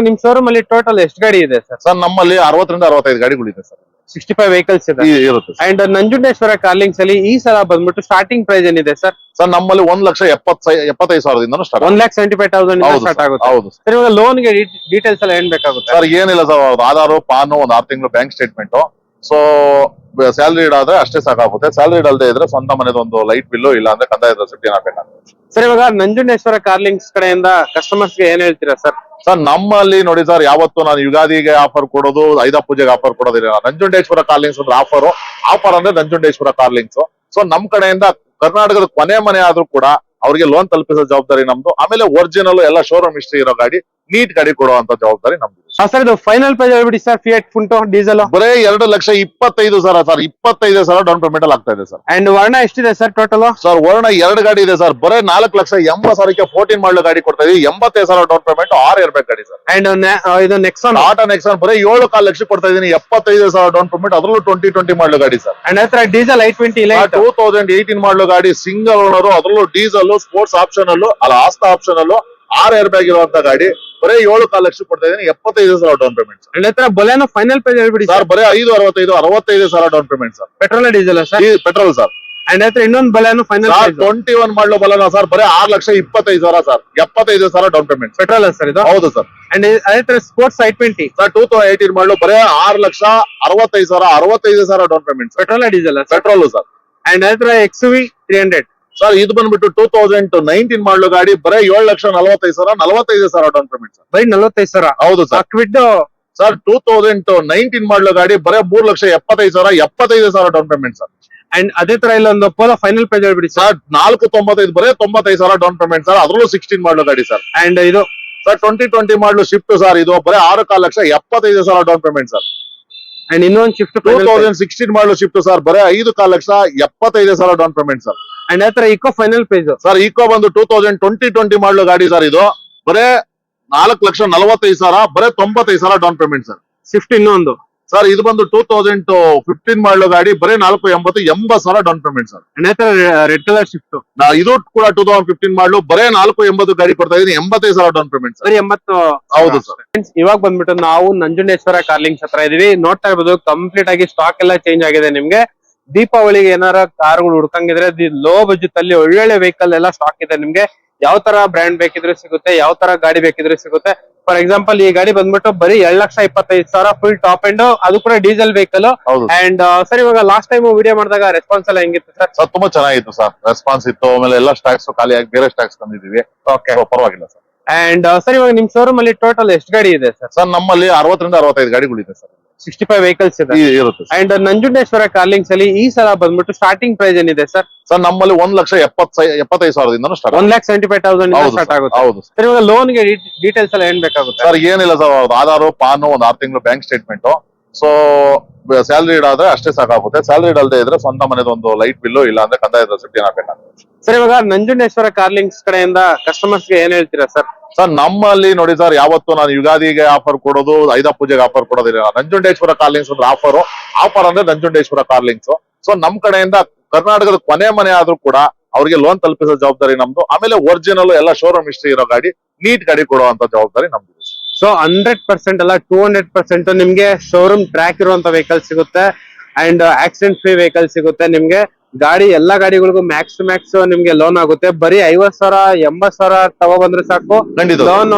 ಇವಾಗ ನಿಮ್ ಶೋರೂಮ್ ಅಲ್ಲಿ ಟೋಟಲ್ ಎಷ್ಟು ಗಾಡಿ ಇದೆ ಸರ್ ಸರ್ ನಮ್ಮಲ್ಲಿ ಅರವತ್ತರಿಂದ ಅರವತ್ತೈದು ಗಾಡಿಗಳಿದೆ ಸರ್ ಸಿಕ್ಸ್ಟಿ ಫೈವ್ ವೆಹಿಕಲ್ಸ್ ಇದೆ ಇರುತ್ತೆ ಸರ್. ಅಂಡ್ ನಂಜುಂಡೇಶ್ವರ ಕಾರ್ಲಿಂಗ್ಸ್ ಅಲ್ಲಿ ಈ ಸಲ ಬಂದ್ಬಿಟ್ಟು ಸ್ಟಾರ್ಟಿಂಗ್ ಪ್ರೈಸ್ ಏನಿದೆ ಸರ್ ಸರ್ ನಮ್ಮಲ್ಲಿ ಒಂದ್ ಲಕ್ಷ ಎಪ್ಪತ್ ಎಪ್ಪತ್ತೈದು ಸಾವಿರದಿಂದ start one lakh seventy five thousand ಹೌದು ಸ್ಟಾರ್ಟ್ ಸರ್, ಆಗುತ್ತೆ. ಹೌದು ಸರ್. ಸರ್ ಇವಾಗ ಲೋನ್ಗೆ ಡೀಟೇಲ್ಸ್ ಎಲ್ಲ ಏನ್ ಬೇಕಾಗುತ್ತೆ? ಸರ್ ಏನಿಲ್ಲ ಸರ್ ಆಧಾರ್ ಪಾನು ಒಂದ್ ಆರು ತಿಂಗಳು ಬ್ಯಾಂಕ್ ಸ್ಟೇಟ್ಮೆಂಟ್ ಸೊ ಸ್ಯಾಲರಿ ಆದ್ರೆ ಅಷ್ಟೇ ಸಾಕಾಗುತ್ತೆ. ಸ್ಯಾಲರಿ ಅಲ್ಲದೆ ಇದ್ರೆ ಸ್ವಂತ ಮನೆದ ಒಂದು ಲೈಟ್ ಬಿಲ್ಲು ಇಲ್ಲ ಅಂದ್ರೆ ಕಂದಾಯ ರೆಸಿಪ್ಟ್ ಏನಾಗಬೇಕಾಗುತ್ತೆ ಸರ್ ಇವಾಗ ನಂಜುಂಡೇಶ್ವರ ಕಾರ್ಲಿಂಗ್ಸ್ ಕಡೆಯಿಂದ ಕಸ್ಟಮರ್ಸ್ಗೆ ಏನ್ ಹೇಳ್ತೀರಾ ಸರ್ ಸರ್ ನಮ್ಮಲ್ಲಿ ನೋಡಿ ಸರ್ ಯಾವತ್ತು ನಾನು ಯುಗಾದಿಗೆ ಆಫರ್ ಕೊಡೋದು ಐದ ಪೂಜೆಗೆ ಆಫರ್ ಕೊಡೋದಿಲ್ಲ ನಂಜುಂಡೇಶ್ವರ ಕಾರ್ಲಿಂಗ್ಸ್ ಅಂದ್ರೆ ಆಫರ್ ಆಫರ್ ಅಂದ್ರೆ ನಂಜುಂಡೇಶ್ವರ ಕಾರ್ಲಿಂಗ್ಸ್ ಸೊ ನಮ್ ಕಡೆಯಿಂದ ಕರ್ನಾಟಕದ ಕೊನೆ ಮನೆ ಆದ್ರೂ ಕೂಡ ಅವ್ರಿಗೆ ಲೋನ್ ತಲುಪಿಸೋ ಜವಾಬ್ದಾರಿ ನಮ್ದು. ಆಮೇಲೆ ಒರಿಜಿನಲ್ ಎಲ್ಲ ಶೋರೂಮ್ ಹಿಸ್ಟ್ರಿ ಇರೋ ಗಾಡಿ ನೀಟ್ ಗಾಡಿ ಕೊಡುವಂತ ಜವಾಬ್ದಾರಿ ನಮ್ದು. ಸರ್ ಇದು ಫೈನಲ್ ಪ್ರೈಸ್ ಹೇಳ್ಬಿಡಿ ಸರ್ ಫಿಯಟ್ ಫುಂಟೋ ಡೀಸೆಲ್ ಬರೇ ಎರಡು ಲಕ್ಷ ಇಪ್ಪತ್ತೈದು ಸಾವಿರ ಸರ್ ಇಪ್ಪತ್ತೈದು ಸಾವಿರ ಡೌನ್ ಪೇಮೆಂಟ್ ಅಲ್ಲಿ ಆಗ್ತಾ ಇದೆ ಸರ್. ಅಂಡ್ ವರ್ಣ ಎಷ್ಟಿದೆ ಸರ್ ಟೋಟಲ್ ಸರ್ ವರ್ಣ ಎರಡು ಗಾಡಿ ಇದೆ ಸರ್ ಬರೇ ನಾಲ್ಕು ಲಕ್ಷ ಎಂಬತ್ತು ಸಾವಿರಕ್ಕೆ ಫೋರ್ಟೀನ್ ಮಾಡಲು ಗಾಡಿ ಕೊಡ್ತಾ ಇದೀವಿ ಎಂಬತ್ತೈದು ಸಾವಿರ ಡೌನ್ ಪೇಮೆಂಟ್ ಆರು ಇರ್ಬೇಕು ಗಾಡಿ ಸರ್. ಅಂಡ್ ಇದು ನೆಕ್ಸಾನ್ ಆಟೋ ನೆಕ್ಸಾನ್ ಬರೇ ಏಳು ಕಾಲು ಲಕ್ಷ ಕೊಡ್ತಾ ಇದೀನಿ ಎಪ್ಪತ್ತೈದು ಸಾವಿರ ಡೌನ್ ಪೇಮೆಂಟ್ ಅದರಲ್ಲೂ ಟ್ವೆಂಟಿ ಟ್ವೆಂಟಿ ಮಾಡಲು ಗಾಡಿ ಸರ್. ಅಂಡ್ ಹತ್ರ ಡೀಸೆಲ್ ಐ ಟ್ವೆಂಟಿ ಇಲ್ಲ ಟೂ ತೌಸಂಡ್ ಏಯ್ಟೀನ್ ಮಾಡಲು ಗಾಡಿ ಸಿಂಗಲ್ ಓನರ್ ಅದರಲ್ಲೂ ಡೀಸೆಲ್ ಸ್ಪೋರ್ಟ್ಸ್ ಆಪ್ಷನ್ ಅಲ್ಲೂ ಅಲ್ಲ ಆಸ್ತಾ ಆಪ್ಷನ್ ಅಲ್ಲೂ ಆರ್ ಏರ್ ಬ್ಯಾಗ್ ಇರುವಂತ ಗಾಡಿ ಬರೀ ಏಳು ಕಾಲು ಲಕ್ಷ ಕೊಡ್ತಾ ಇದೀನಿ ಎಪ್ಪತ್ತೈದು ಸಾವಿರ ಡೌನ್ ಪೇಮೆಂಟ್ ಸರ್ ಅಂಡ್ ಹತ್ರ ಬೊಲೆನೋ ಫೈನಲ್ ಪ್ರೈಸ್ ಹೇಳ್ಬಿಡಿ ಸರ್ ಬರೀ ಐದು ಅರವತ್ತೈದು ಅರವತ್ತೈದು ಸಾವಿರ down payment sir petrol diesel sir ಈ ಪೆಟ್ರೋಲ್ ಸರ್ ಅಂಡ್ ಹತ್ರ ಇನ್ನೊಂದು Baleno final sir twenty one ಮಾಡಲು ಬಲನ ಸರ್ ಬರೀ ಆರು ಲಕ್ಷ ಇಪ್ಪತ್ತೈದು ಸಾವಿರ ಸರ್ ಎಪ್ಪತ್ತೈದು ಸಾವಿರ ಡೌನ್ ಪೇಮೆಂಟ್ ಪೆಟ್ರೋಲ್ ಸರ್ ಇದು? ಹೌದು ಸರ್ ಅಂಡ್ ಅದೇ ತರ sports I twenty sir two thousand eighteen ಮಾಡಲು ಬರೀ ಆರು ಲಕ್ಷ ಅರವತ್ತೈದು ಸಾವಿರ ಅರವತ್ತೈದು ಸಾವಿರ down payment sir petrol diesel sir petrol sir and ಅದೇ ತರ X V three hundred sir ಇದು ಬಂದ್ಬಿಟ್ಟು ಟೂ ತೌಸಂಡ್ ನೈನ್ಟೀನ್ ಮಾಡಲು ಗಾಡಿ ಬರೀ ಏಳು ಲಕ್ಷ ನಲವತ್ತೈದು ಸಾವಿರ ನಲವತ್ತೈದು ಸಾವಿರ ಡೌನ್ ಪೇಮೆಂಟ್ ಸರ್. ಬರೀ ನಲವತ್ತೈದು ಸಾವಿರ? ಹೌದು sir. Kwid sir two thousand nineteen ಮಾಡಲು ಗಾಡಿ ಬರೀ ಮೂರ್ ಲಕ್ಷ ಎಪ್ಪತ್ತೈದು ಸಾವಿರ ಎಪ್ಪತ್ತೈದು ಸಾವಿರ ಡೌನ್ ಪೇಮೆಂಟ್ ಸರ್. ಅಂಡ್ ಅದೇ ತರ ಇಲ್ಲೊಂದು ಪೋಲೋ ಫೈನಲ್ ಪೇಜ್ ಹೇಳ್ಬಿಡಿ ಸರ್. ಸರ್ ನಾಲ್ಕು ತೊಂಬತ್ತೈದು ಬರೀ ತೊಂಬತ್ತೈದು ಸಾವಿರ ಡೌನ್ ಪೇಮೆಂಟ್ ಸರ್. ಅದರಲ್ಲೂ ಸಿಕ್ಸ್ಟೀನ್ ಮಾಡಲು ಗಾಡಿ ಸರ್. ಅಂಡ್ ಇದು? ಸರ್ ಟ್ವೆಂಟಿ ಟ್ವೆಂಟಿ ಮಾಡಲು ಶಿಫ್ಟ್ ಸರ್. ಇದು ಬರೀ ಆರು ಕಾಲು ಲಕ್ಷ ಎಪ್ಪತ್ತೈದು ಸಾವಿರ ಡೌನ್ ಪೇಮೆಂಟ್ ಸರ್. ಅಂಡ್ ಇನ್ನೊಂದು ಶಿಫ್ಟ್ ಟೂ ತೌಸಂಡ್ ಸಿಕ್ಸ್ಟೀನ್ ಮಾಡಲು ಶಿಫ್ಟ್ ಸರ್. ಬರೀ ಐದು ಕಾಲು ಲಕ್ಷ ಎಪ್ಪತ್ತೈದು ಸಾವಿರ ಡೌನ್ ಪೇಮೆಂಟ್ ಸರ್. ಅಂಡ್ ಹತ್ರ Eeco final price sir Eeco ಬಂದು ಟೂ ತೌಸಂಡ್ ಟ್ವೆಂಟಿ ಟ್ವೆಂಟಿ ಮಾಡಲು ಗಾಡಿ ಸರ್ ಇದು. ಬರೇ ನಾಲ್ಕು ಲಕ್ಷ ನಲವತ್ತೈದು ಸಾವಿರ ಬರೇ ತೊಂಬತ್ತೈದು ಸಾವಿರ ಡೌನ್ ಪೇಮೆಂಟ್ ಸರ್ ಶಿಫ್ಟ್ ಇನ್ನೊಂದು ಸರ್ ಇದು ಬಂದು ಟೂ ತೌಸಂಡ್ ಫಿಫ್ಟೀನ್ ಮಾಡಲು ಗಾಡಿ ಬರೇ ನಾಲ್ಕು ಎಂಬತ್ತು ಎಂಬತ್ತು ಸಾವಿರ down payment sir and red colour Swift ನಾ ಇದು ಕೂಡ ಟೂ ತೌಸಂಡ್ ಫಿಫ್ಟೀನ್ ಮಾಡಲು ಬರೇ ನಾಲ್ಕು ಎಂಬತ್ತು ಗಾಡಿ ಕೊಡ್ತಾ ಇದೀನಿ ಎಂಬತ್ತೈದು ಸಾವಿರ ಡೌನ್ ಪೇಮೆಂಟ್ ಸರ್ ಬರೀ ಎಂಬತ್ತು ಹೌದು ಸರ್ ಫ್ರೆಂಡ್ಸ್ ಇವಾಗ ಬಂದ್ಬಿಟ್ಟು ನಾವು ನಂಜುಂಡೇಶ್ವರ ಕಾರ್ಲಿಂಗ್ಸ್ ಹತ್ರ ಇದೀವಿ. ನೋಡ್ತಾ ಇರ್ಬೋದು ಕಂಪ್ಲೀಟ್ ಆಗಿ ಸ್ಟಾಕ್ ಎಲ್ಲ ಚೇಂಜ್ ಆಗಿದೆ ನಿಮ್ಗೆ. ದೀಪಾವಳಿಗೆ ಏನಾರ ಕಾರ್ಗಳು ಹುಡ್ಕಂಗಿದ್ರೆ ಲೋ ಬಜೆಟ್ ಅಲ್ಲಿ ಒಳ್ಳೊಳ್ಳೆ ವೆಹಿಕಲ್ ಎಲ್ಲ ಸ್ಟಾಕ್ ಇದೆ. ನಿಮ್ಗೆ ಯಾವ ತರ ಬ್ರ್ಯಾಂಡ್ ಬೇಕಿದ್ರೆ ಸಿಗುತ್ತೆ ಯಾವ ತರ ಗಾಡಿ ಬೇಕಿದ್ರೆ ಸಿಗುತ್ತೆ. ಫಾರ್ ಎಕ್ಸಾಂಪಲ್ ಈ ಗಾಡಿ ಬಂದ್ಬಿಟ್ಟು ಬರೀ ಎರಡ್ ಲಕ್ಷ ಇಪ್ಪತ್ತೈದು ಸಾವಿರ ಫುಲ್ ಟಾಪ್ ಎಂಡ್ ಅದು ಕೂಡ ಡೀಸೆಲ್ ವೆಹಿಕಲ್ ಅಂಡ್ ಸರ್ ಇವಾಗ ಲಾಸ್ಟ್ ಟೈಮ್ ವಿಡಿಯೋ ಮಾಡಿದಾಗ ರೆಸ್ಪಾನ್ಸ್ ಎಲ್ಲ ಹೆಂಗಿತ್ತು ಸರ್ ಸರ್ ತುಂಬಾ ಚೆನ್ನಾಗಿತ್ತು ಸರ್ ರೆಸ್ಪಾನ್ಸ್ ಇತ್ತು ಆಮೇಲೆ ಎಲ್ಲ ಸ್ಟಾಕ್ಸ್ ಖಾಲಿ ಆಗಿ ಬೇರೆ ಸ್ಟಾಕ್ಸ್ ತಂದಿದೀವಿ ಪರವಾಗಿಲ್ಲ ಸರ್ ಅಂಡ್ ಸರ್ ಇವಾಗ ನಿಮ್ ಶೋರೂಮ್ ಅಲ್ಲಿ ಟೋಟಲ್ ಎಷ್ಟು ಗಾಡಿ ಇದೆ ಸರ್ ಸರ್ ನಮ್ಮಲ್ಲಿ ಅರವತ್ತರಿಂದ ಅರವತ್ತೈದು ಗಾಡಿಗಳಿದೆ ಸರ್ ಸಿಕ್ಸ್ಟಿ ಫೈವ್ ವೆಹಿಕಲ್ಸ್ ಇದೆ ಇರುತ್ತೆ ಅಂಡ್ ನಂಜುಂಡೇಶ್ವರ ಕಾರ್ಲಿಂಗ್ಸ್ ಅಲ್ಲಿ ಈ ಸಲ ಬಂದ್ಬಿಟ್ಟು ಸ್ಟಾರ್ಟಿಂಗ್ ಪ್ರೈಸ್ ಏನಿದೆ ಸರ್? ಸರ್ ನಮ್ಮಲ್ಲಿ ಒಂದ್ ಲಕ್ಷ ಎಪ್ಪತ್ ಎಪ್ಪತ್ತೈದು ಸಾವಿರದಿಂದ start one lakh seventy five thousand start ಆಗುತ್ತೆ. ಹೌದು ಸರ್. ಇವಾಗ ಲೋನ್ಗೆ ಡೀಟೇಲ್ಸ್ ಎಲ್ಲ ಏನ್ ಬೇಕಾಗುತ್ತೆ? ಸರ್ ಏನಿಲ್ಲ ಸರ್ ಆಧಾರ್ ಪಾನು ಒಂದ್ ಆರು ತಿಂಗಳು ಬ್ಯಾಂಕ್ ಸ್ಟೇಟ್ಮೆಂಟ್ ಸೊ ಸ್ಯಾಲರಿ ಆದ್ರೆ ಅಷ್ಟೇ ಸಾಕಾಗುತ್ತೆ. ಸ್ಯಾಲರಿ ಅಲ್ಲದೆ ಇದ್ರೆ ಸ್ವಂತ ಮನೆಯ ಒಂದು ಲೈಟ್ ಬಿಲ್ಲು ಇಲ್ಲ ಅಂದ್ರೆ ಕಂದಾಯ ರೆಸಿಪ್ಟ್ ಹಾಕಬೇಕಾಗುತ್ತೆ. ಸರ್ ಇವಾಗ ನಂಜುಂಡೇಶ್ವರ ಕಾರ್ಲಿಂಗ್ಸ್ ಕಡೆಯಿಂದ ಕಸ್ಟಮರ್ಸ್ಗೆ ಏನ್ ಹೇಳ್ತೀರಾ ಸರ್ ಸರ್ ನಮ್ಮಲ್ಲಿ ನೋಡಿ ಸರ್ ಯಾವತ್ತು ನಾನು ಯುಗಾದಿಗೆ ಆಫರ್ ಕೊಡೋದು ಐದ ಪೂಜೆಗೆ ಆಫರ್ ಕೊಡೋದಿಲ್ಲ. ನಂಜುಂಡೇಶ್ವರ ಕಾರ್ಲಿಂಗ್ಸ್ ಅಂದ್ರೆ ಆಫರ್ ಆಫರ್ ಅಂದ್ರೆ ನಂಜುಂಡೇಶ್ವರ ಕಾರ್ಲಿಂಗ್ಸ್ ಸೊ ನಮ್ ಕಡೆಯಿಂದ ಕರ್ನಾಟಕದ ಕೊನೆ ಮನೆ ಆದ್ರೂ ಕೂಡ ಅವ್ರಿಗೆ ಲೋನ್ ತಲುಪಿಸೋ ಜವಾಬ್ದಾರಿ ನಮ್ದು. ಆಮೇಲೆ ಒರಿಜಿನಲ್ ಎಲ್ಲ ಶೋರೂಮ್ ಹಿಸ್ಟ್ರಿ ಇರೋ ಗಾಡಿ ನೀಟ್ ಗಾಡಿ ಕೊಡುವಂತ ಜವಾಬ್ದಾರಿ ನಮ್ದು. ಸೊ ಹಂಡ್ರೆಡ್ ಪರ್ಸೆಂಟ್ ಅಲ್ಲ ಟೂ ಹಂಡ್ರೆಡ್ ಪರ್ಸೆಂಟ್ ನಿಮ್ಗೆ ಶೋರೂಮ್ ಟ್ರ್ಯಾಕ್ ಇರುವಂತ ವೆಹಿಕಲ್ ಸಿಗುತ್ತೆ. ಅಂಡ್ ಆಕ್ಸಿಡೆಂಟ್ ಫ್ರೀ ವೆಹಿಕಲ್ ಸಿಗುತ್ತೆ ನಿಮ್ಗೆ. ಗಾಡಿ ಎಲ್ಲಾ ಗಾಡಿಗಳಿಗೂ ಮ್ಯಾಕ್ಸ್ ಟು ಮ್ಯಾಕ್ಸ್ ನಿಮ್ಗೆ ಲೋನ್ ಆಗುತ್ತೆ. ಬರೀ ಐವತ್ ಸಾವಿರ ಎಂಬತ್ ಸಾವಿರ ತಗೋ ಬಂದ್ರೆ ಸಾಕು. ಖಂಡಿತ. ಲೋನ್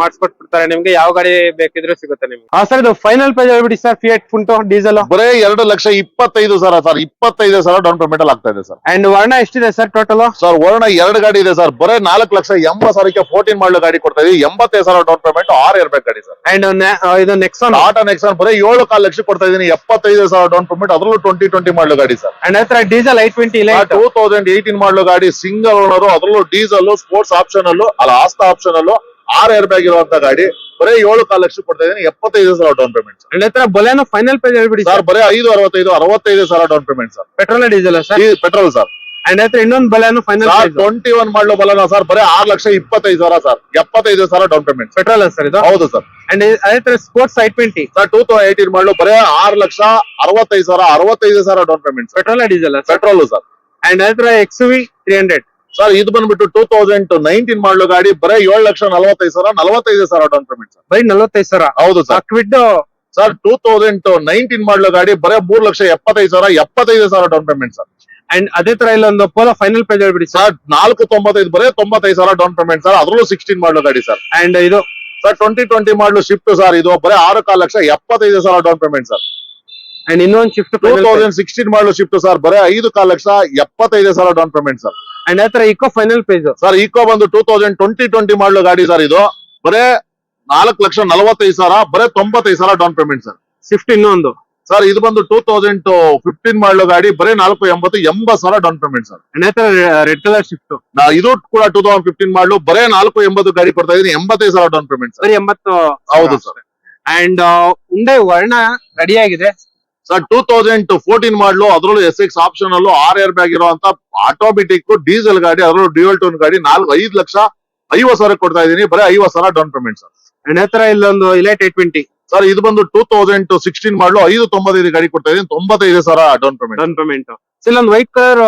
ಮಾಡಿಸ್ಕೊಟ್ಬಿಡ್ತಾರೆ ನಿಮ್ಗೆ. ಯಾವ ಗಾಡಿ ಬೇಕಿದ್ರು ಸಿಗುತ್ತೆ ನಿಮ್ಗೆ. ಹಾ ಸರ್ ಇದು ಫೈನಲ್ ಪ್ರೈಸ್ ಹೇಳ್ಬಿಡಿ ಸರ್ ಫಿಯಟ್ ಫುಂಟು ಡೀಸೆಲ್ ಬರೇ ಎರಡು ಲಕ್ಷ ಇಪ್ಪತ್ತೈದು ಸಾವಿರ ಸರ್ ಇಪ್ಪತ್ತೈದು ಸಾವಿರ ಡೌನ್ ಪೇಮೆಂಟ್ ಅಲ್ಲಿ ಆಗ್ತಾ ಇದೆ ಸರ್. ಅಂಡ್ ವರ್ಣ ಎಷ್ಟಿದೆ ಸರ್ ಟೋಟಲ್ ಸರ್ ವರ್ಣ ಎರಡು ಗಾಡಿ ಇದೆ ಸರ್. ಬರೇ ನಾಲ್ಕು ಲಕ್ಷ ಎಂಬತ್ ಸಾವಿರಕ್ಕೆ ಫೋರ್ಟೀನ್ ಮಾಡಲು ಗಾಡಿ ಕೊಡ್ತಾ ಇದೀವಿ. ಎಂಬತ್ತೈದು ಸಾವಿರ ಡೌನ್ ಪೇಮೆಂಟ್ ಆರು ಇರ್ಬೇಕು ಗಾಡಿ ಸರ್. ಅಂಡ್ ಇದು ನೆಕ್ಸ್ಟ್ ಆಟೋ ನೆಕ್ಸ್ಟ್ ಬರೀ ಏಳು ಕಾಲು ಲಕ್ಷ ಕೊಡ್ತಾ ಇದೀನಿ. ಎಪ್ಪತ್ತೈದು ಸಾವಿರ ಡೌನ್ ಪೇಮೆಂಟ್ ಅದರಲ್ಲೂ ಟ್ವೆಂಟಿ ಟ್ವೆಂಟಿ ಮಾಡಲು ಗಾಡಿ ಸರ್. ಅಂಡ್ ಹತ್ರ diesel I twenty two thousand eighteen ಮಾಡಲು ಗಾಡಿ ಸಿಂಗಲ್ ಓನರ್ ಅದರಲ್ಲೂ ಡೀಸೆಲ್ ಸ್ಪೋರ್ಟ್ಸ್ ಆಪ್ಷನ್ ಅಲ್ಲೂ ಅಲ್ಲ ಆಸ್ತಾ ಆಪ್ಷನ್ ಅಲ್ಲೂ ಆರ್ ಏರ್ ಬ್ಯಾಗ್ ಇರುವಂತ ಗಾಡಿ. ಬರೀ ಏಳು ಕಾಲು ಲಕ್ಷ ಕೊಡ್ತಾ ಇದೀನಿ ಎಪ್ಪತ್ತೈದು ಸಾವಿರ ಡೌನ್ ಪೇಮೆಂಟ್ ಸರ್. ಹತ್ರ ಬೊಲೆನೋ ಫೈನಲ್ ಪ್ರೈಸ್ ಹೇಳ್ಬಿಡಿ ಸರ್ ಬರೀ ಐದು ಅರವತ್ತೈದು ಅರವತ್ತೈದು ಸಾವಿರ down payment sir. Petrol diesel sir? Petrol sir. And ಹತ್ರ ಇನ್ನೊಂದು ಬೊಲೆನೋ ಫೈನಲ್ ಟ್ವೆಂಟಿ ಒನ್ ಮಾಡಲು ಬಲನ ಸರ್ ಬರೀ ಆರು ಲಕ್ಷ ಇಪ್ಪತ್ತೈದು ಸಾವಿರ ಸರ್ ಎಪ್ಪತ್ತೈದು ಸಾವಿರ ಡೌನ್ ಪೇಮೆಂಟ್ ಪೆಟ್ರೋಲ್ ಸರ್ ಇದು? ಹೌದು ಸರ್ ಅಂಡ್ ಅದೇ ತರ sports I twenty sir two thousand eighteen ಮಾಡಲು ಬರೀ ಆರು ಲಕ್ಷ ಅರವತ್ತೈದು ಸಾವಿರ ಅರವತ್ತೈದು ಸಾವಿರ down payment petrol diesel petrol sir and ಅದೇ ತರ X V three hundred sir ಇದು ಬಂದ್ಬಿಟ್ಟು ಟೂ ತೌಸಂಡ್ ನೈನ್ಟೀನ್ ಮಾಡಲು ಗಾಡಿ ಬರೀ ಏಳು ಲಕ್ಷ ನಲವತ್ತೈದು ಸಾವಿರ ನಲವತ್ತೈದು ಸಾವಿರ ಡೌನ್ ಪೇಮೆಂಟ್ ಸರ್ ಬರೀ ನಲ್ವತ್ತೈದು ಸಾವಿರ? ಹೌದು sir Kwid sir two thousand nineteen ಮಾಡಲು ಗಾಡಿ ಬರೀ ಮೂರ್ ಲಕ್ಷ ಎಪ್ಪತ್ತೈದು ಸಾವಿರ ಎಪ್ಪತ್ತೈದು ಸಾವಿರ ಡೌನ್ ಪೇಮೆಂಟ್ ಸರ್ ಅಂಡ್ ಅದೇ ತರ ಇಲ್ಲೊಂದು ಪೋಲೋ ಫೈನಲ್ ಪೇಜ್ ಹೇಳ್ಬಿಡಿ ಸರ್ ಸರ್ ನಾಲ್ಕು ತೊಂಬತ್ತೈದು ಬರೀ ತೊಂಬತ್ತೈದು ಸಾವಿರ ಡೌನ್ ಪೇಮೆಂಟ್ ಸರ್ ಅದ್ರಲ್ಲೂ ಸಿಕ್ಸ್ಟೀನ್ ಮಾಡಲು ಗಾಡಿ ಸರ್ ಅಂಡ್ ಇದು ಸರ್ ಟ್ವೆಂಟಿ ಟ್ವೆಂಟಿ ಮಾಡಲು ಶಿಫ್ಟ್ ಸರ್ ಇದು ಬರೀ ಆರು ಕಾಲು ಲಕ್ಷ ಎಪ್ಪತ್ತೈದು ಸಾವಿರ ಡೌನ್ ಪೇಮೆಂಟ್ ಸರ್ ಅಂಡ್ ಇನ್ನೊಂದು ಶಿಫ್ಟ್ ಟೂ ತೌಸಂಡ್ ಸಿಕ್ಸ್ಟೀನ್ ಮಾಡಲು ಶಿಫ್ಟ್ ಸರ್ ಬರೀ ಐದು ಕಾಲು ಲಕ್ಷ ಎಪ್ಪತ್ತೈದು ಸಾವಿರ ಡೌನ್ ಪೇಮೆಂಟ್ ಸರ್ ಅಂಡ್ ಅದೇ ತರ Eeco final page sir Eeco ಬಂದು ಟೂ ತೌಸಂಡ್ ಟ್ವೆಂಟಿ ಟ್ವೆಂಟಿ ಮಾಡಲು ಗಾಡಿ ಸರ್ ಇದು. ಬರೇ ನಾಲ್ಕು ಲಕ್ಷ ನಲವತ್ತೈದು ಸಾವಿರ ಬರೇ ತೊಂಬತ್ತೈದು ಸಾವಿರ ಡೌನ್ ಪೇಮೆಂಟ್ ಸರ್ ಶಿಫ್ಟ್ ಇನ್ನೊಂದು. ಸರ್ ಇದು ಬಂದು ಟೂ ತೌಸಂಡ್ ಫಿಫ್ಟೀನ್ ಮಾಡಲು ಗಾಡಿ ಬರೀ ನಾಲ್ಕು ಎಂಬತ್ತು ಎಂಬತ್ತು ಸಾವಿರ down payment sir. Red colour Swift ನಾ ಇದು ಕೂಡ ಟೂ ತೌಸಂಡ್ ಫಿಫ್ಟೀನ್ ಮಾಡಲು ಬರೇ ನಾಲ್ಕು ಎಂಬತ್ತು ಗಾಡಿ ಕೊಡ್ತಾ ಇದೀನಿ ಎಂಬತ್ತೈದು ಸಾವಿರ ಡೌನ್ ಪೇಮೆಂಟ್ ಸರ್. ಎಂಬತ್ತು ಹೌದು ಸರ್. ಅಂಡ್ ಉಂಡೆ ವರ್ಣ ರೆಡಿ ಆಗಿದೆ. ಸರ್ ಟೂ ತೌಸಂಡ್ ಫೋರ್ಟೀನ್ ಮಾಡಲು ಅದರಲ್ಲೂ ಎಸ್ ಎಕ್ಸ್ ಆಪ್ಷನ್ ಅಲ್ಲೂ ಆರ್ ಏರ್ ಬ್ಯಾಗ್ ಇರುವಂತ ಆಟೋಮೆಟಿಕ್ ಡೀಸೆಲ್ ಗಾಡಿ ಅದರಲ್ಲೂ ಡ್ಯೂಯಲ್ ಟೋನ್ ಗಾಡಿ ನಾಲ್ಕು ಐದು ಲಕ್ಷ ಐವತ್ತು ಸಾವಿರ ಕೊಡ್ತಾ ಇದೀನಿ ಬರೀ ಐವತ್ತು ಸಾವಿರ ಡೌನ್ ಪೇಮೆಂಟ್ ಸರ್. ಹತ್ರ ತರ ಇಲ್ಲೊಂದು ಇಲೈಟ್ ಏಟ್ ಟ್ವೆಂಟಿ ಸರ್ ಇದು ಬಂದು ಟೂ ತೌಸಂಡ್ ಸಿಕ್ಸ್ಟೀನ್ ಮಾಡಲು ಐದು ತೊಂಬತ್ತೈದು ಗಾಡಿ ಕೊಡ್ತಾ ಇದೀನಿ ತೊಂಬತ್ತೈದು ಸಾವಿರ ಡೌನ್ ಪೇಮೆಂಟ್ ಡೌನ್ ಪೇಮೆಂಟ್ ಇಲ್ಲೊಂದು ವೈಟ್ ಕಲರ್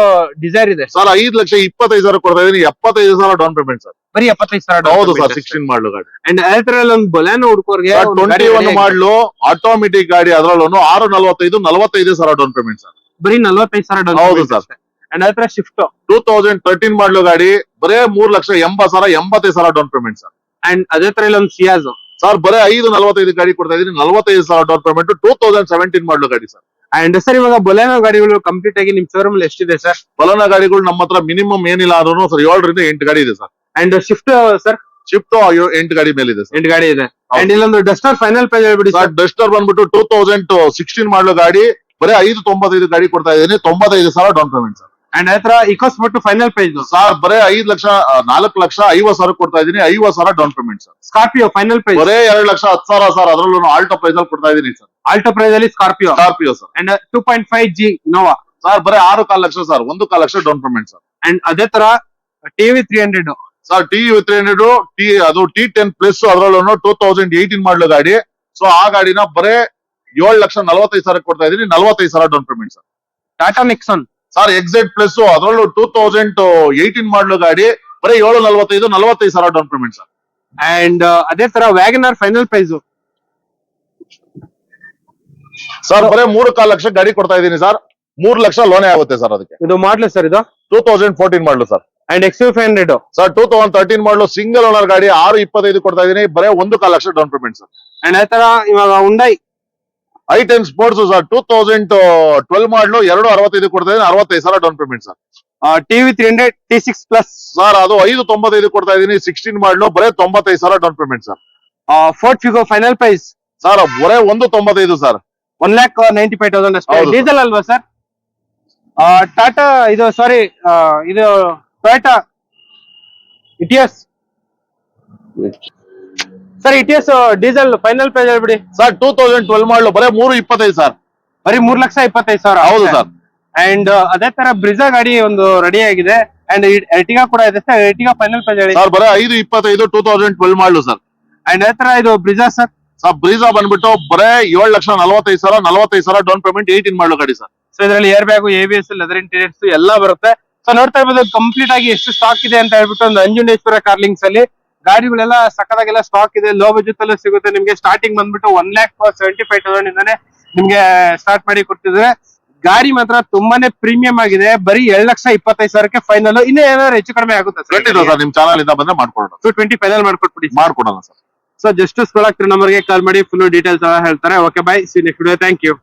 ಡಿಸೈರ್ ಇದೆ ಸರ್ ಐದು ಲಕ್ಷ ಇಪ್ಪತ್ತೈದು ಸಾವಿರ ಕೊಡ್ತಾ ಇದೀನಿ ಎಪ್ಪತ್ತೈದು ಸಾವಿರ ಡೌನ್ ಪೇಮೆಂಟ್ ಸರ್ ಬರೀ ಎಪ್ಪತ್ತೈದು ಸಾವಿರ ಹೌದು ಸರ್ ಸಿಕ್ಸ್ಟೀನ್ ಮಾಡಲು ಗಾಡಿ. ಅಂಡ್ ಅದೇ ಒಂದು ಹುಡುಕೋರ್ಗೆ ಹುಡ್ಕೋರ್ಗೆ ಟ್ವೆಂಟಿ ಒನ್ ಮಾಡಲು ಆಟೋಮೆಟಿಕ್ ಗಾಡಿ ಅದರಲ್ಲೂ ಆರು ನಲವತ್ತೈದು ನಲವತ್ತೈದು ಸಾವಿರ ಡೌನ್ ಪೇಮೆಂಟ್ ಸರ್ ಬರೀ ನಲ್ವತ್ತೈದು ಸಾವಿರ ಡೌನ್ ಹೌದು ಸರ್ ಅಂಡ್ ಅದರ ಶಿಫ್ಟ್ ಟೂ ತೌಸಂಡ್ ತರ್ಟೀನ್ ಮಾಡಲು ಗಾಡಿ ಬರೇ ಮೂರ್ ಲಕ್ಷ ಎಂಬತ್ತು ಸಾವಿರ ಎಂಬತ್ತೈದು ಸಾವಿರ ಡೌನ್ ಪೇಮೆಂಟ್ ಸರ್ ಅಂಡ್ ಅದೇ ತರ ಇಲ್ಲೊಂದು ಸಿಯಾಜ್ ಸರ್ ಬರೀ ಐದು ನಲವತ್ತೈದು ಗಾಡಿ ಕೊಡ್ತಾ ಇದೀನಿ ನಲವತ್ತೈದು ಸಾವಿರ down payment two thousand seventeen ಮಾಡಲು ಗಾಡಿ ಸರ್ ಅಂಡ್ ಸರ್ ಇವಾಗ ಬೊಲೆನ ಗಾಡಿಗಳು ಕಂಪ್ಲೀಟ್ ಆಗಿ ನಿಮ್ ಶೋರೂಮ್ ಅಲ್ಲಿ ಎಷ್ಟಿದೆ ಸರ್ ಬಲನ ಗಾಡಿಗಳು ನಮ್ಮ ಹತ್ರ ಮಿನಿಮಮ್ ಏನಿಲ್ಲ ಆದ್ರೂ ಸರ್ ಏಳರಿಂದ ಎಂಟು ಗಾಡಿ ಇದೆ sir and Swift sir Swift ಎಂಟು ಗಾಡಿ ಮೇಲೆ ಇದೆ ಎಂಟು ಗಾಡಿ ಇದೆ. ಅಂಡ್ ಇಲ್ಲೊಂದು ಡಸ್ಟರ್ ಫೈನಲ್ ಪೇಜ್ ಹೇಳ್ಬಿಡಿ ಸರ್ ಸರ್ ಡಸ್ಟರ್ ಬಂದ್ಬಿಟ್ಟು ಟೂ ತೌಸಂಡ್ ಸಿಕ್ಸ್ಟೀನ್ ಮಾಡಲು ಗಾಡಿ ಬರೀ ಐದು ತೊಂಬತ್ತೈದು ಗಾಡಿ ಕೊಡ್ತಾ ಇದೀನಿ ತೊಂಬತ್ತೈದು ಸಾವಿರ ಡೌನ್ ಪೇಮೆಂಟ್ ಸರ್ ಅಂಡ್ ಅದೇ ತರ ಇಕೋಸ್ ಬಿಟ್ಟು ಫೈನಲ್ ಪೇಜ್ ಸರ್ ಬರೇ ಐದು ಲಕ್ಷ ನಾಲ್ಕು ಲಕ್ಷ ಐವತ್ ಸಾವಿರ ಕೊಡ್ತಾ ಇದೀನಿ ಐವತ್ತು ಸಾವಿರ down payment sir Scorpio final page ಬರೇ ಎರಡು ಲಕ್ಷ ಹತ್ತು ಸಾವಿರ ಸರ್ ಅದ್ರಲ್ಲೂ ಆಲ್ಟೋ ಪ್ರೈಸ್ ಅಲ್ಲಿ ಕೊಡ್ತಾ ಇದೀನಿ ಸರ್ ಆಲ್ಟೋ ಪ್ರೈಸ್ ಅಲ್ಲಿ Scorpio Scorpio sir and two point five G Nova sir ಬರೇ ಆರು ಕಾಲು ಲಕ್ಷ ಸರ್ ಒಂದು ಕಾಲು ಲಕ್ಷ ಡೌನ್ ಪೇಮೆಂಟ್ ಸರ್ ಅಂಡ್ ಅದೇ ತರ TV three hundred sir T three hundred T ಅದು ಟಿ ಟೆನ್ ಪ್ಲಸ್ ಅದರಲ್ಲೂ ಟೂ ತೌಸಂಡ್ ಏಯ್ಟೀನ್ ಮಾಡಲು ಗಾಡಿ. ಸೊ ಆ ಗಾಡಿನ ಬರೇ ಏಳು ಲಕ್ಷ ನಲವತ್ತೈದು ಸಾವಿರ ಕೊಡ್ತಾ ಇದೀನಿ ನಲವತ್ತೈದು ಸಾವಿರ down payment sir Tata Nexon sir ಎಕ್ಸೆಟ್ plus ಅದರಲ್ಲೂ ಟೂ ತೌಸಂಡ್ ಏಯ್ಟೀನ್ ಮಾಡಲು ಗಾಡಿ ಬರೀ ಏಳು ನಲವತ್ತೈದು ನಲವತ್ತೈದು ಸಾವಿರ ಡೌನ್ ಪೇಮೆಂಟ್ ಸರ್ ಅಂಡ್ ಅದೇ ತರ ಆರ್ ಫೈನಲ್ ಪ್ರೈಸ್ ಸರ್ ಬರೇ ಮೂರು ಕಾಲು ಲಕ್ಷ ಗಾಡಿ ಕೊಡ್ತಾ ಇದೀನಿ ಸರ್ ಮೂರು ಲಕ್ಷ ಲೋನ್ ಆಗುತ್ತೆ ಸರ್ ಅದಕ್ಕೆ. ಇದು ಮಾಡ್ಲಿ ಸರ್ ಇದು? ಟೂ ತೌಸಂಡ್ ಫೋರ್ಟೀನ್ ಮಾಡಲು sir and X five hundred sir two thousand thirteen ಮಾಡಲು ಸಿಂಗಲ್ ಓನರ್ ಗಾಡಿ ಆರು ಇಪ್ಪತ್ತೈದು ಕೊಡ್ತಾ ಇದೀನಿ ಬರೇ ಒಂದು ಕಾಲು ಲಕ್ಷ ಡೌನ್ ಪೇಮೆಂಟ್ ಸರ್ ಅಂಡ್ ಅದೇ ತರ ಇವಾಗ Hyundai I ten sports sir two thousand twelve ಮಾಡಲು ಎರಡು ಅರವತ್ತೈದು ಕೊಡ್ತಾ ಇದ್ದೀನಿ ಅರವತ್ತೈದು ಸಾವಿರ down payment sir. TV three hundred T six plus sir ಅದು ಐದು ತೊಂಬತ್ತೈದು ಕೊಡ್ತಾ ಇದ್ದೀನಿ ಸಿಕ್ಸ್ಟೀನ್ ಮಾಡಲು ಬರೇ ತೊಂಬತ್ತೈದು ಸಾವಿರ down payment sir. Ford Figo final price sir ಬರೇ ಒಂದು ತೊಂಬತ್ತೈದು sir. One lakh ninety five thousand ಅಷ್ಟೇ. ಡೀಸೆಲ್ ಅಲ್ವಾ ಸರ್? ಟಾಟಾ ಇದು ಸಾರಿ ಇದು Toyota Etios sir Etios diesel final price ಹೇಳ್ಬಿಡಿ ಸರ್ ಟೂ ತೌಸಂಡ್ ಟ್ವೆಲ್ ಮಾಡಲು ಬರೀ ಮೂರು ಇಪ್ಪತ್ತೈದು ಸರ್. ಬರೀ ಮೂರ್ ಲಕ್ಷ ಇಪ್ಪತ್ತೈದು ಸಾವಿರ. ಹೌದು ಸರ್. ಅಂಡ್ ಅದೇ ತರ ಬ್ರಿಜಾ ಗಾಡಿ ಒಂದು ರೆಡಿ ಆಗಿದೆ. ಅಂಡ್ ಎರ್ಟಿಗಾ ಕೂಡ ಇದೆ ಸರ್. ಎರ್ಟಿಗಾ ಫೈನಲ್ ಪ್ರೈಸ್ ಹೇಳಿ. ಸರ್ ಬರೀ ಐದು ಇಪ್ಪತ್ತೈದು ಟೂ ತೌಸಂಡ್ ಟ್ವೆಲ್ ಮಾಡಲು ಸರ್. ಅಂಡ್ ಅದೇ ತರ ಇದು ಬ್ರಿಜಾ ಸರ್? ಸರ್ ಬ್ರಿಜಾ ಬಂದ್ಬಿಟ್ಟು ಬರೇ ಏಳು ಲಕ್ಷ ನಲವತ್ತೈದು ಸಾವಿರ ನಲವತ್ತೈದು ಸಾವಿರ ಡೌನ್ ಪೇಮೆಂಟ್ ಏಯ್ಟೀನ್ ಮಾಡಲು ಗಾಡಿ ಸರ್. ಸೊ ಇದರಲ್ಲಿ air bag A B S leather interiors ಎಲ್ಲ ಬರುತ್ತೆ. ಸೊ ನೋಡ್ತಾ ಇರ್ಬೋದು ಕಂಪ್ಲೀಟ್ ಆಗಿ ಎಷ್ಟು ಸ್ಟಾಕ್ ಇದೆ ಅಂತ ಹೇಳ್ಬಿಟ್ಟು ಒಂದು ಅಂಜುಂಡೇಶ್ವರ ಕಾರ್ಲಿಂಗ್ಸ್ ಅಲ್ಲಿ ಗಾಡಿಗಳೆಲ್ಲ ಸಕ್ಕದಾಗೆಲ್ಲ ಸ್ಟಾಕ್ ಇದೆ ಲೋ ಬಜೆಟ್ ಅಲ್ಲೂ ಸಿಗುತ್ತೆ. ನಿಮ್ಗೆ ಸ್ಟಾರ್ಟಿಂಗ್ ಬಂದ್ಬಿಟ್ಟು one lakh seventy five thousand ಇಂದಾನೆ ನಿಮ್ಗೆ ಸ್ಟಾರ್ಟ್ ಮಾಡಿ ಕೊಡ್ತಿದ್ರೆ ಗಾಡಿ ಮಾತ್ರ ತುಂಬಾನೇ ಪ್ರೀಮಿಯಂ ಆಗಿದೆ. ಬರೀ ಎರಡ್ ಲಕ್ಷ ಇಪ್ಪತ್ತೈದು ಸಾವಿರಕ್ಕೆ ಫೈನಲ್ ಇನ್ನೂ ಏನಾದ್ರು ಹೆಚ್ಚು ಕಡಿಮೆ ಆಗುತ್ತೆ ಖಂಡಿತ ಸರ್ ನಿಮ್ ಚಾನಲ್ ಇಂದ ಬಂದ್ರೆ ಮಾಡ್ಕೊಡೋಣ ಟು ಟ್ವೆಂಟಿ ಫೈನಲ್ ಮಾಡ್ಕೊಟ್ಬಿಡಿ ಮಾಡ್ಕೊಡೋಣ ಸರ್. ಸೊ ಜಸ್ಟ್ ನಂಬರ್ಗೆ ಕಾಲ್ ಮಾಡಿ ಫುಲ್ ಡೀಟೇಲ್ಸ್ ಹೇಳ್ತಾರೆ. Okay bye see next video thank you